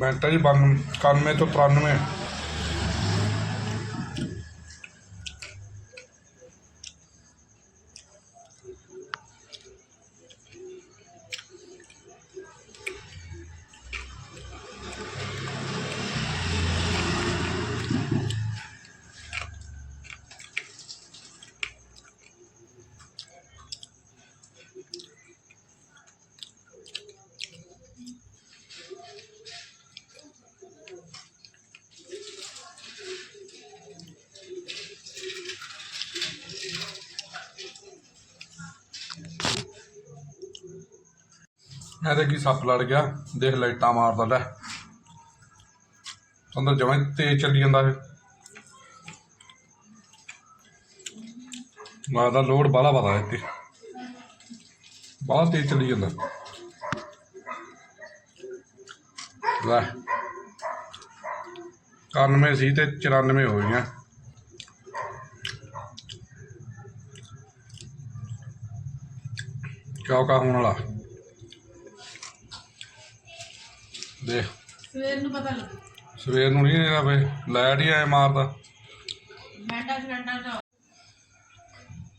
Battery बानवे इक्यानवे तो तिरानवे ਇਹਦੇ ਕੀ ਸੱਪ ਲੜ ਗਿਆ? ਦੇਖ ਲਾਈਟਾਂ ਮਾਰਦਾ, ਲੈ। ਅੰਦਰ ਜਮਾਂ ਤੇਜ਼ ਚੱਲੀ ਜਾਂਦਾ ਇਹ। ਲੱਗਦਾ ਲੋਡ ਬਾਲਾ ਪਤਾ ਇੱਥੇ ਬਾਹਲਾ ਤੇਜ਼ ਚੱਲੀ ਜਾਂਦਾ। ਲੈ। 91 ਸੀ ਤੇ 94 ਹੋ ਗਈਆਂ। ਕਿਉਂ ਹੋਣ ਵਾਲਾ। ਦੇਖ। ਸਵੇਰ ਨੂੰ ਪਤਾ ਲੱਗੂ ਸਵੇਰ ਨੂੰ ਨਹੀਂ ਇਹਦਾ ਵੇ। ਲਾਈਟ ਹੀ ਐ ਮਾਰਦਾ। ਮੈਂਟਾ ਸਿਲੰਡਰ ਦਾ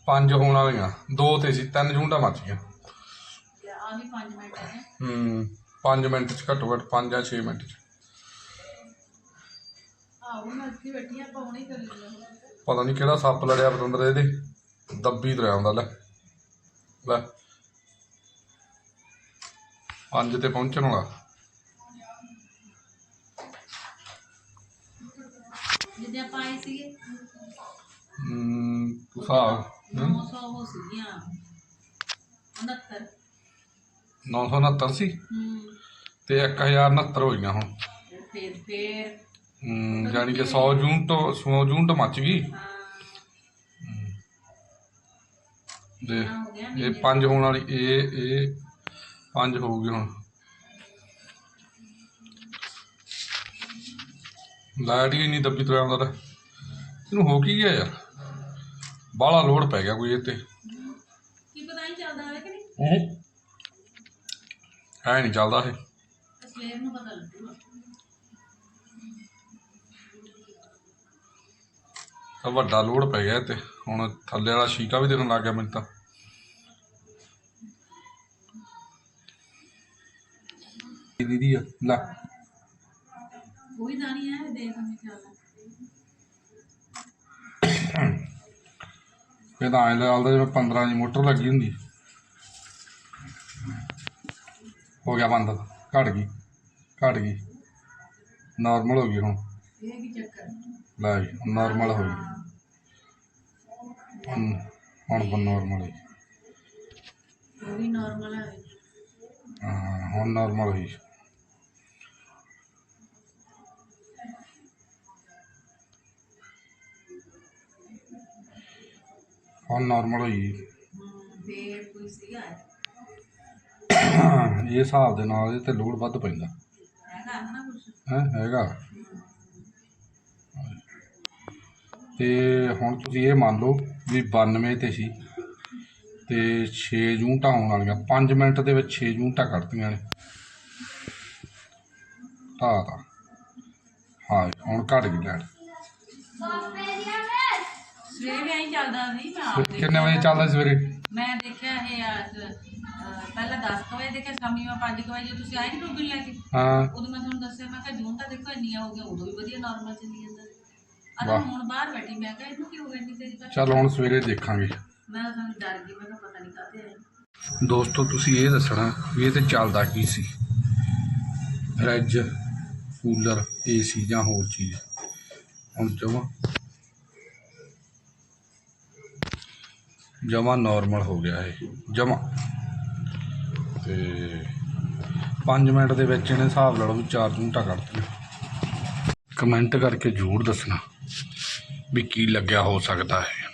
ਪੰਜ ਹੋਣ ਵਾਲੀਆਂ। ਦੋ ਤੇ ਸੀ ਤਿੰਨ ਜੂੰਡਾ ਮੱਚ ਗਈਆਂ। ਆ ਵੀ 5 ਮਿੰਟ ਹੈ ਹੂੰ 5 ਮਿੰਟ ਚ ਘੱਟੋ ਘੱਟ 5 ਜਾਂ 6 ਮਿੰਟ ਚ। ਆਹ ਉਹ ਮੈਂ ਇੱਥੇ ਬੈਠੀ ਆ ਪਾਉਣੀ ਕਰ ਲਈ ਪਤਾ ਨਹੀਂ ਕਿਹੜਾ ਸੱਪ ਲੜਿਆ ਪਤੰਦਰ ਇਹਦੇ। ਦੱਬੀ ਤੁਰਿਆ ਹੁੰਦਾ ਲੈ। ਲੈ। ਪੰਜ ਤੇ ਪਹੁੰਚਣ ਵਾਲਾ। ਜਿੱਦੇ ਆਪਾਂ ਆਏ ਸੀਗੇ। ਹੂੰ ਹਿਸਾਬ ਹੂੰ, 900 ਉਹ ਸੀਗੀਆਂ। 69 969 ਸੀ ਹੂੰ ਤੇ 1069 ਹੋਈਆਂ ਹੁਣ। ਤੇ ਫਿਰ ਫਿਰ। ਹੂੰ ਜਾਨੀ ਕਿ 100 ਜੂਨ ਤੋਂ 100 ਜੂਨ ਤੋਂ ਮੱਚ ਗਈ। ਹਾਂ। ਦੇ ਇਹ ਪੰਜ ਹੋਣ ਵਾਲੀ ਇਹ ਇਹ ਪੰਜ ਹੋ ਗਈ ਹੁਣ। ਲਾਈਟ ਹੀ ਨਹੀਂ ਦੱਬੀ ਤੁਰਿਆ ਤਾਂ। ਇਹਨੂੰ ਹੋ ਕੀ ਗਿਆ ਯਾਰ? ਬਾਹਲਾ ਲੋਡ ਪੈ ਗਿਆ ਕੋਈ ਇਹ ਤੇ ਕੀ ਪਤਾ ਨਹੀਂ ਚੱਲਦਾ ਹੈ ਕਿ ਨਹੀਂ? ਹੈ। ਨਹੀਂ ਚੱਲਦਾ ਇਹ। ਸਵੇਰ ਨੂੰ ਪਤਾ ਲੱਗੂਗਾ। ਤਾਂ ਵੱਡਾ ਲੋਡ ਪੈ ਗਿਆ ਤੇ ਹੁਣ ਥੱਲੇ ਵਾਲਾ ਸ਼ੀਕਾ ਵੀ ਦਿਖਣ ਲੱਗ ਗਿਆ ਮੈਨੂੰ ਤਾਂ। ਦੀਦੀ ਆ ਲੈ। ਕੋਈ ਤਾਂ ਇਹ ਐਂ ਲੱਗਦਾ ਜਿਵੇਂ 15 ਦੀ ਮੋਟਰ ਲੱਗੀ ਹੁੰਦੀ। ਹੋ ਗਿਆ ਬੰਦ ਘਟ ਗਈ ਘਟ ਗਈ। ਨਾਰਮਲ ਹੋ ਗਈ ਹੁਣ। ਇਹ ਕੀ ਚੱਕਰ? ਲੈ ਜੀ ਨਾਰਮਲ ਹੋ ਗਈ। ਹੁਣ ਹੁਣ ਬਨ ਨਾਰਮਲ ਹੈ। ਉਹ ਵੀ ਨਾਰਮਲ ਹੈ ਹਾਂ ਹੁਣ ਨਾਰਮਲ ਹੋਈ। ਹੁਣ ਨਾਰਮਲ ਹੋਈ ਹਮ, ਕੋਈ ਸੀਗਾ ਇਹ ਹਿਸਾਬ ਦੇ ਨਾਲ ਇਹ ਤੇ ਲੋਡ ਵੱਧ ਪੈਂਦਾ। ਹੈਗਾ ਨਾ ਕੁਛ ਹੈ ਹੈਗਾ। ਤੇ ਹੁਣ ਤੁਸੀਂ ਇਹ ਮੰਨ ਲਓ ਵੀ 92 ਤੇ ਸੀ ਤੇ 6 ਯੂਨਿਟਾਂ ਹੋਣ ਵਾਲੀਆਂ 5 ਮਿੰਟ ਦੇ ਵਿੱਚ 6 ਯੂਨਿਟਾਂ ਕੱਢਤੀਆਂ ਨੇ। ਤਾਂ ਤਾਂ ਹਾਂ ਹੁਣ ਘਟ ਗਈ ਲੈਣ। ਸਵੇਰੇ ਆਈ ਚੱਲਦਾ ਸੀ ਮੈਂ ਆਪ ਕਿੰਨੇ ਵਜੇ ਚੱਲਦਾ ਸਵੇਰੇ? ਮੈਂ ਦੇਖਿਆ ਇਹ ਅੱਜ ਅਹ, ਪਹਿਲਾਂ 10 ਕੁ ਵਜੇ ਦੇਖਿਆ ਸ਼ਾਮੀ ਮੈਂ 5 ਕੁ ਵਜੇ ਤੁਸੀਂ ਆਏ ਨਹੀਂ ਟੋਬੀ ਲੈ ਕੇ? ਹਾਂ। ਉਦੋਂ ਮੈਂ ਤੁਹਾਨੂੰ ਦੱਸਿਆ ਮੈਂ ਕਿਹਾ ਜੂਨ ਤਾਂ ਦੇਖੋ ਇੰਨੀਆਂ ਹੋ ਗਈਆਂ ਉਦੋਂ ਵੀ ਵਧੀਆ ਨਾਰਮਲ ਚੱਲੀ ਜਾਂਦਾ ਅਰੇ ਵਾਹ। ਹੁਣ ਬਾਹਰ ਬੈਠੀ ਮੈਂ ਕਿਹਾ ਇਹਨੂੰ ਕੀ ਹੋ ਗਿਆ ਇੰਨੀ ਤੇਜ਼ ਕਰ ਚੱਲ ਹੁਣ ਸਵੇਰੇ ਦੇਖਾਂਗੇ। ਮੈਂ ਤਾਂ ਸਾਨੂੰ ਡਰ ਗਈ ਮੈਂ ਕਿਹਾ ਪਤਾ ਨਹੀਂ ਕਾਹਤੇ ਆਏ। ਦੋਸਤੋ ਤੁਸੀਂ ਇਹ ਦੱਸਣਾ ਵੀ ਇਹ ਤੇ ਚੱਲਦਾ ਕੀ ਸੀ? ਫਰਿੱਜ ਕੂਲਰ ਏਸੀ ਜਾਂ ਹੋਰ ਚੀਜ਼? ਹੁਣ ਜਮਾ ਜਮਾ ਨਾਰਮਲ ਹੋ ਗਿਆ ਇਹ, ਜਮਾ। ਤੇ 5 ਮਿੰਟ ਦੇ ਵਿੱਚ ਇਹਨੇ ਹਿਸਾਬ ਲਾ ਲਓ ਵੀ 4 ਘੰਟਾ ਕੱਢਤੀਆਂ ਕਮੈਂਟ ਕਰਕੇ ਜ਼ਰੂਰ ਦੱਸਣਾ ਵੀ ਕੀ ਲੱਗਿਆ ਹੋ ਸਕਦਾ ਹੈ।